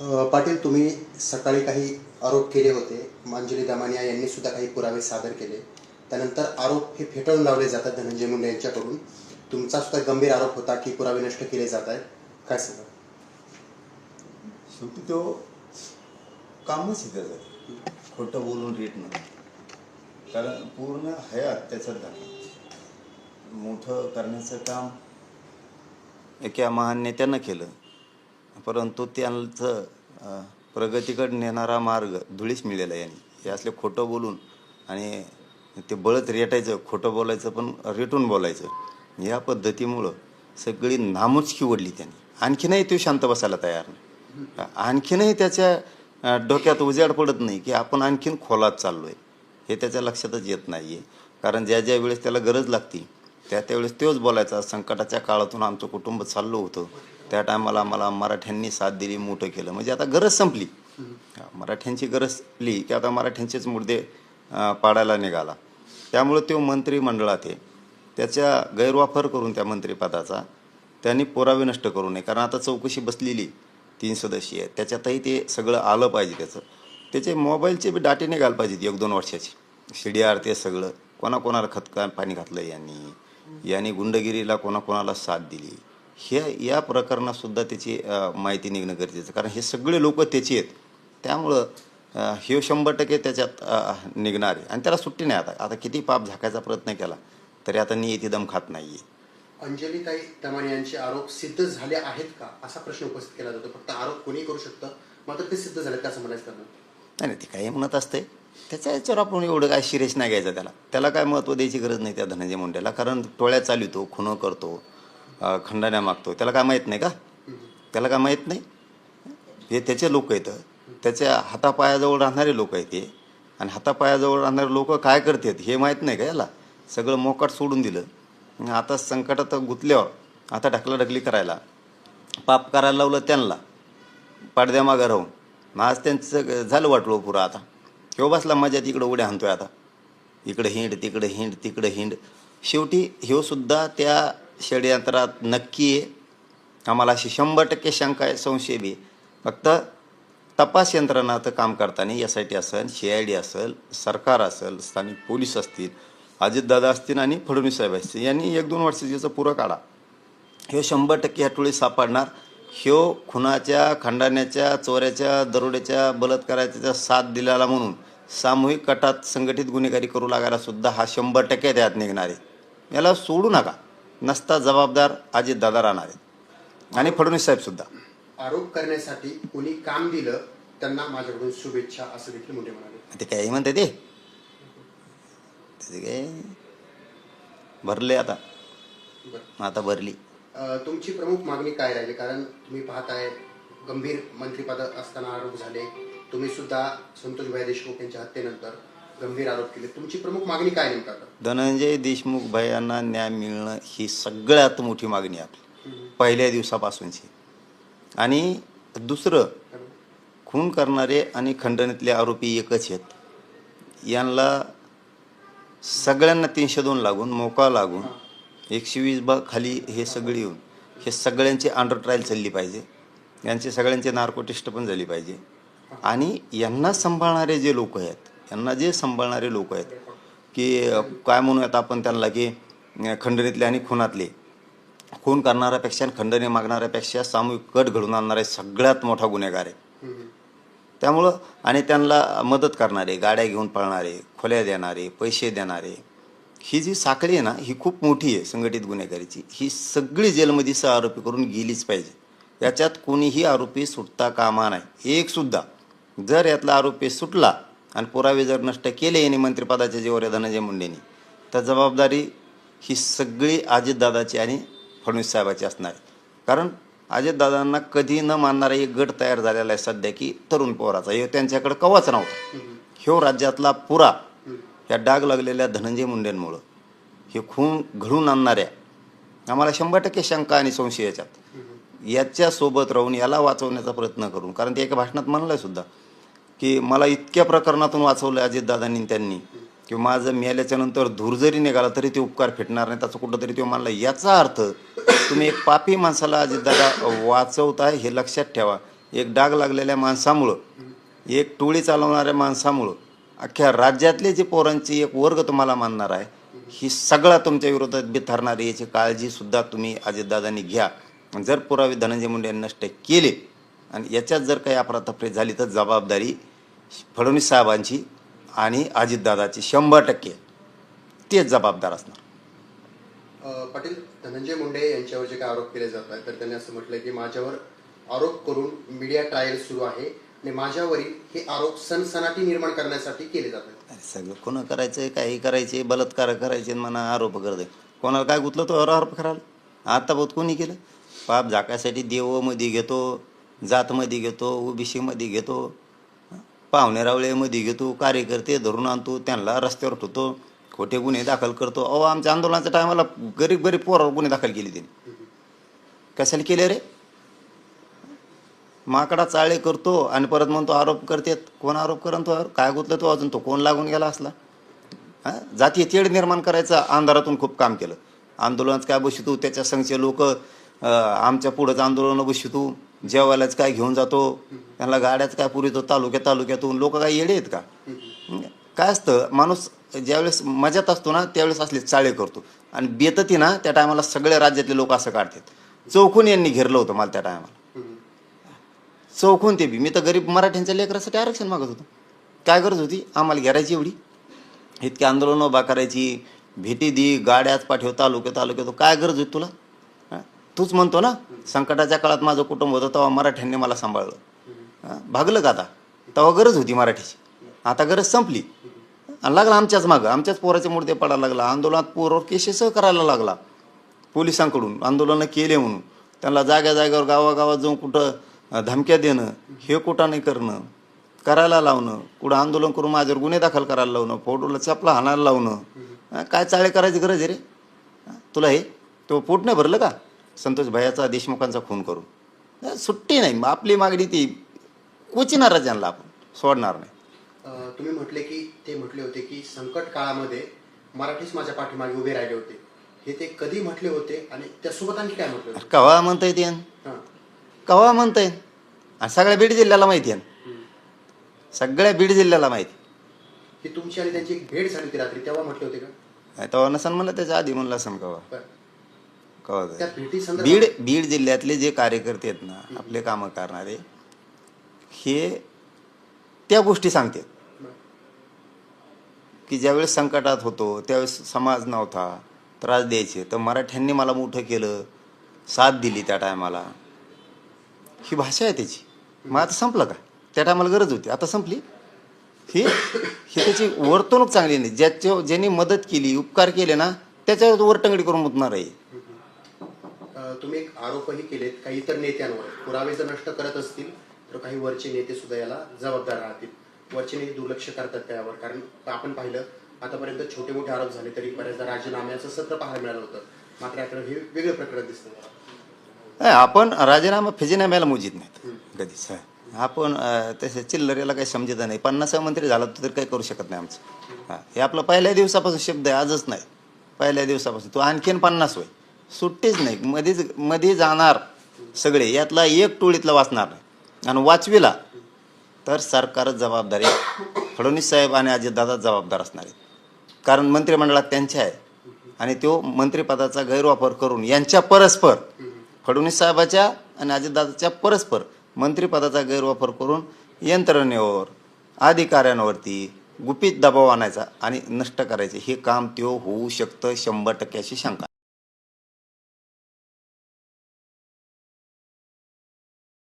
पाटील तुम्ही सकाळी काही आरोप केले होते. मांजुली दामानिया यांनी सुद्धा काही पुरावे सादर केले. त्यानंतर आरोप हे फेटाळून लावले जातात धनंजय मुंडे यांच्याकडून. तुमचा सुद्धा गंभीर आरोप होता की पुरावे नष्ट केले जात आहेत. काय सांगा शेवटी तो कामच आहे. त्याचं खोटं बोलून रेटणं कारण पूर्ण हयात त्याच्यात मोठं करण्याचं काम एका महान नेत्यानं केलं. परंतु त्यांचं प्रगतीकडे नेणारा मार्ग धुळीस मिळेला यांनी. हे असले खोटं बोलून आणि ते बळत रेटायचं खोटं बोलायचं पण रेटून बोलायचं. या पद्धतीमुळं सगळी नामुचकी ओढली त्यांनी. आणखीनही तो शांत बसायला तयार नाही. आणखीनही त्याच्या डोक्यात उजेड पडत नाही की आपण आणखीन खोलात चाललो आहे हे त्याच्या लक्षातच येत नाही आहे कारण ज्या ज्या वेळेस त्याला गरज लागती त्या त्यावेळेस तोच बोलायचा. संकटाच्या काळातून आमचं कुटुंब चाललं होतं. त्या टायमाला मला मराठ्यांनी साथ दिली मोठं केलं. म्हणजे आता गरज संपली. मराठ्यांची गरज संपली की आता मराठ्यांचेच मुद्दे पाडायला निघाला. त्यामुळं तो मंत्रिमंडळात आहे. त्याचा गैरवापर करून त्या मंत्रिपदाचा त्यांनी पुरावे नष्ट करू नये. कारण आता चौकशी बसलेली तीन सदस्यीय आहे त्याच्यातही ते सगळं आलं पाहिजे त्याचं. त्याचे मोबाईलचे बी डाटे निघाले पाहिजेत एक दोन वर्षाचे. सी डी आर ते सगळं. कोणाकोणाला खतका पाणी घातलं यांनी. यांनी गुंडगिरीला कोणाकोणाला साथ दिली. हे या प्रकरणात सुद्धा त्याची माहिती निघणं गरजेचं कारण हे सगळे लोक त्याचे आहेत. त्यामुळं हे शंभर टक्के त्याच्यात निघणार आहे. आणि त्याला सुट्टी नाही आता. आता किती पाप झाकायचा प्रयत्न केला तरी आता नियती दम खात नाही आहे अंजलीताई दमानिया यांचे आरोप सिद्ध झाले आहेत का? असा प्रश्न उपस्थित केला जातो. फक्त आरोप कोणी करू शकतं मात्र ते सिद्ध झाले का असं म्हणायचं नाही ते काही म्हणत असते. त्याच्या याच्यावर आपण एवढं काय सिरियस नाही घ्यायचं त्याला. त्याला काय महत्त्व द्यायची गरज नाही त्या धनंजय मुंडेला. कारण टोळ्या चालवतो खुनं करतो. खंडाण्या मागतो. त्याला काय माहीत नाही का? त्याला काय माहीत नाही? हे त्याचे लोक आहेत. त्याच्या हातापायाजवळ राहणारे लोक आहेत ते आणि हातापायाजवळ राहणारे लोक काय करतात हे माहीत नाही का याला? सगळं मोकाट सोडून दिलं. आता संकटात गुंतल्यावर आता ढकलाढकली करायला. पाप करायला लावलं त्यांना. पडद्यामागं राहून. मग आज त्यांचं झालं वाटलो पुरा आता. किंवा बसला मजा तिकडं उड्या आणतोय आता. इकडं हिंड तिकडं हिंड तिकडं हिंड. शेवटी ह्योसुद्धा त्या षडयंत्रात नक्की आहे आम्हाला अशी शंभर टक्के शंका आहे संशय बी. आहे. फक्त तपास यंत्रणाचं काम करताना एस आय टी असेल सी आय डी असेल सरकार असेल स्थानिक पोलीस असतील अजितदादा असतील आणि फडणवीस साहेब असतील यांनी एक दोन वर्षाचा पुरं काढा. ह्यो शंभर टक्के ह्या टोळी सापडणार. ह्यो खुनाच्या खंडाण्याच्या चोऱ्याच्या दरोड्याच्या बलात्काराच्या साथ दिलेला म्हणून सामूहिक कटात संघटित गुन्हेगारी करू लागायला सुद्धा हा शंभर टक्के त्यात निघणार आहे. याला सोडू नका. नसता जबाबदार अजितदादा राहणार आहेत. आणि फडणवीस साहेब सुद्धा. आरोप करण्यासाठी कोणी काम दिलं त्यांना माझ्याकडून शुभेच्छा असं देखील मुंडे म्हणाले. ते काही म्हणते ते? काय? भरले आता. आता भरली. तुमची प्रमुख मागणी काय राहिली? कारण तुम्ही पाहताय गंभीर मंत्रिपद असताना आरोप झाले. तुम्ही सुद्धा संतोषभाई देशमुख यांच्या हत्येनंतर गंभीर आरोप केले. तुमची प्रमुख मागणी काय नेमका? धनंजय देशमुख भयांना न्याय मिळणं ही सगळ्यात मोठी मागणी आहे आपली. पहिल्या दिवसापासूनची. आणि दुसरं खून करणारे आणि खंडणीतले आरोपी एकच आहेत. यांना सगळ्यांना तीनशे दोन लागून मोका लागून एकशे वीस बा खाली हे सगळे येऊन हे सगळ्यांची अंडर ट्रायल चालली पाहिजे. यांचे सगळ्यांचे नार्को टेस्ट पण झाली पाहिजे. आणि यांना सांभाळणारे जे लोक आहेत यांना जे सांभाळणारे लोक आहेत की काय म्हणूयात आपण त्यांना की खंडणीतले आणि खुनातले. खून करणाऱ्यापेक्षा आणि खंडणी मागणाऱ्यापेक्षा सामूहिक कट घडून आणणारे सगळ्यात मोठा गुन्हेगार आहे. त्यामुळं आणि त्यांना मदत करणारे गाड्या घेऊन पळणारे खोल्या देणारे पैसे देणारे ही जी साखळी आहे ना ही खूप मोठी आहे संघटित गुन्हेगारीची. ही सगळी जेलमध्ये सह आरोपी करून गेलीच पाहिजे. याच्यात कोणीही आरोपी सुटता कामा नाही. एक सुद्धा. जर यातला आरोपी सुटला आणि पुरावे जर नष्ट केले यांनी मंत्रिपदाच्या जेवरे धनंजय मुंडेंनी तर जबाबदारी ही सगळी अजितदादाची आणि फडणवीस साहेबाची असणार कारण अजितदादांना कधी न मानणारा एक गट तयार झालेला आहे सध्या की तरुण पोराचा. हे त्यांच्याकडे कवाच नव्हता. ह्यो राज्यातला पुरा या डाग लागलेल्या धनंजय मुंडेंमुळं हे खून घडून आणणाऱ्या आम्हाला शंभर टक्के शंका आणि संशय याच्यात. याच्यासोबत राहून याला वाचवण्याचा प्रयत्न करून कारण ते एका भाषणात म्हणलं सुद्धा की मला इतक्या प्रकरणातून वाचवलं अजितदादांनी त्यांनी. की माझं मेल्याच्यानंतर धूर जरी निघाला तरी ते उपकार फेटणार नाही. त्याचं कुठंतरी तो मानला. याचा अर्थ तुम्ही एक पापी माणसाला अजितदादा वाचवताय हे लक्षात ठेवा. एक डाग लागलेल्या माणसामुळं एक टोळी चालवणाऱ्या माणसामुळं अख्ख्या राज्यातले जे पोरांची एक वर्ग तुम्हाला मानणार आहे ही सगळा तुमच्या विरोधात बिथरणारी याची काळजीसुद्धा तुम्ही अजितदादांनी घ्या. जर पुरावे धनंजय मुंडे यांनी नष्ट केले आणि याच्यात जर काही अफरातफरी झाली तर जबाबदारी फडणवीस साहेबांची आणि अजितदादाची शंभर टक्के. तेच जबाबदार असणार. पाटील धनंजय मुंडे यांच्यावर जे काही आरोप केले जात आहेत तर त्यांनी असं म्हटलंय की माझ्यावर आरोप करून मीडिया ट्रायल सुरू आहे आणि माझ्यावरील हे आरोप सनसनाटी निर्माण करण्यासाठी केले जात आहेत. अरे सगळं कोणं करायचं काही करायचे बलात्कार करायचे म्हणा आरोप करते कोणाला काय गुतलं तो आरोप करायला? आता बहुत कोणी केलं? पाप झाकायसाठी देवमध्ये घेतो जातमध्ये घेतो ओबीसीमध्ये घेतो पाहुणे रावळेमध्ये घेतो कार्यकर्ते धरून आणतो त्यांना रस्त्यावर ठेवतो खोटे गुन्हे दाखल करतो. अहो आमच्या आंदोलनाच्या टायमाला गरीब गरीब पोरावर गुन्हे दाखल केले त्यांनी. कशाला केले रे? माकडा चाळे करतो आणि परत म्हणतो आरोप करतेत कोण आरोप करन तो? काय गुतलं तो अजून? तो कोण लागून गेला असला? हा? जातीय तेढ निर्माण करायचं अंधारातून खूप काम केलं. आंदोलनात काय बसतो त्याच्या संघचे लोक आमच्या पुढंच आंदोलनं बसतो जेवायलाच काय घेऊन जातो त्यांना गाड्याच काय पुरवतो तालुक्या तालुक्यातून लोक काय येडे आहेत का? काय असतं माणूस ज्यावेळेस मजात असतो ना त्यावेळेस असले चाळे करतो. आणि बेतती ना त्या टायमाला सगळ्या राज्यातले लोक असं काढतात. चौकून यांनी घेरलं होतं मला त्या टायमाला. चौकून ते बी. मी तर गरीब मराठ्यांच्या लेकरासाठी आरक्षण मागत होतो. काय गरज होती? आम्हाला घेरायची एवढी. इतकी आंदोलनं उभा करायची भेटी दी गाड्याच पाठव तालुक्या तालुक्यात काय गरज होती तुला? तूच म्हणतो ना संकटाच्या काळात माझं कुटुंब होतं तेव्हा मराठ्यांनी मला सांभाळलं. भागलं का आता? तेव्हा गरज होती मराठीची. आता गरज संपली. आणि लागला आमच्याच मागं. आमच्याच पोराचे मुर्दे पडायला लागला. आंदोलनात पोरावर केसेस करायला लागला. पोलिसांकडून आंदोलनं केले म्हणून. त्यांना जाग्या जाग्यावर गावागावात जाऊन कुठं धमक्या देणं हे कुठं नाही करणं करायला लावणं कुठं आंदोलन करून माझ्यावर गुन्हे दाखल करायला लावणं फोटोला चपला हाणायला लावणं काय चाळे करायची गरज आहे रे? तुला हे? तो पोट नाही भरलं का? संतोष भैयाचा देशमुखांचा खून करून. सुट्टी नाही. मग आपली मागणी ती कोचिनार राज्यांना आपण. सोडणार नाही. तुम्ही म्हटले की ते म्हटले होते की संकट काळामध्ये मराठीच माझ्या पाठीमागे उभे राहिले होते. हे ते कधी म्हटले होते आणि त्यासोबत आणखी काय म्हटले होते? कवा म्हणता येते हां. कवा म्हणता येईल? आणि सगळ्या बीड जिल्ह्याला माहिती आहे सगळ्या बीड जिल्ह्याला माहिती. ही तुमची आणि त्यांची एक भेट झाली होती रात्री. तेव्हा म्हटले होते का? तेव्हा नसन म्हणलं त्याच्या आधी म्हणलं असं कवा. त्या. भेटी संदर्भात बीड बीड जिल्ह्यातले जे कार्यकर्ते आहेत ना आपले कामं करणारे हे त्या गोष्टी सांगतात. की ज्यावेळेस संकटात होतो त्यावेळेस समाज नव्हता त्रास द्यायचे तर मराठ्यांनी मला मोठं केलं साथ दिली त्या टायमाला. ही भाषा आहे त्याची. मग आता संपलं का? त्या टायमाला गरज होती. आता संपली? ही ही त्याची वर्तणूक चांगली नाही. ज्याच्या ज्यांनी मदत केली उपकार केले ना त्याच्यावर वरटंगडी करून मुतणार आहे. तुम्ही एक आरोपही केलेत. काही इतर नेत्यांवर. पुरावे जर नष्ट करत असतील तर काही वरचे नेते सुद्धा याला जबाबदार राहतील. वरचे नेते दुर्लक्ष करतात त्यावर. कारण आपण पाहिलं आतापर्यंत छोटे मोठे आरोप झाले तरी बऱ्याचदा राजीनाम्याचं सत्र पाहायला मिळालं होतं. मात्र आता हे वेगळं प्रकरण दिसतं. नाही, आपण राजीनामा फिजीनाम्याला मोजित नाहीत. कधीच. आपण तसे चिल्लरेला काही समजत नाही. पन्नास मंत्री झाला तर काही करू शकत नाही आमचं. हा हे आपलं पहिल्या दिवसापासून शब्द आहे आजच नाही. पहिल्या दिवसापासून. तो आणखीन पन्नास होय सुट्टीच नाही. मध्येच मध्ये जाणार सगळे. यातला एक टोळीतला वाचणार नाही. आणि वाचविला तर सरकारच जबाबदारी फडणवीस साहेब आणि अजितदादा जबाबदार असणार आहेत. कारण मंत्रिमंडळात त्यांच्या आहे. आणि तो मंत्रिपदाचा गैरवापर करून यांच्या परस्पर फडणवीस साहेबाच्या आणि अजितदादाच्या परस्पर मंत्रिपदाचा गैरवापर करून यंत्रणेवर अधिकाऱ्यांवरती गुपित दबाव आणायचा आणि नष्ट करायचे. हे काम त्यो होऊ शकतं शंभर टक्क्याची शंका.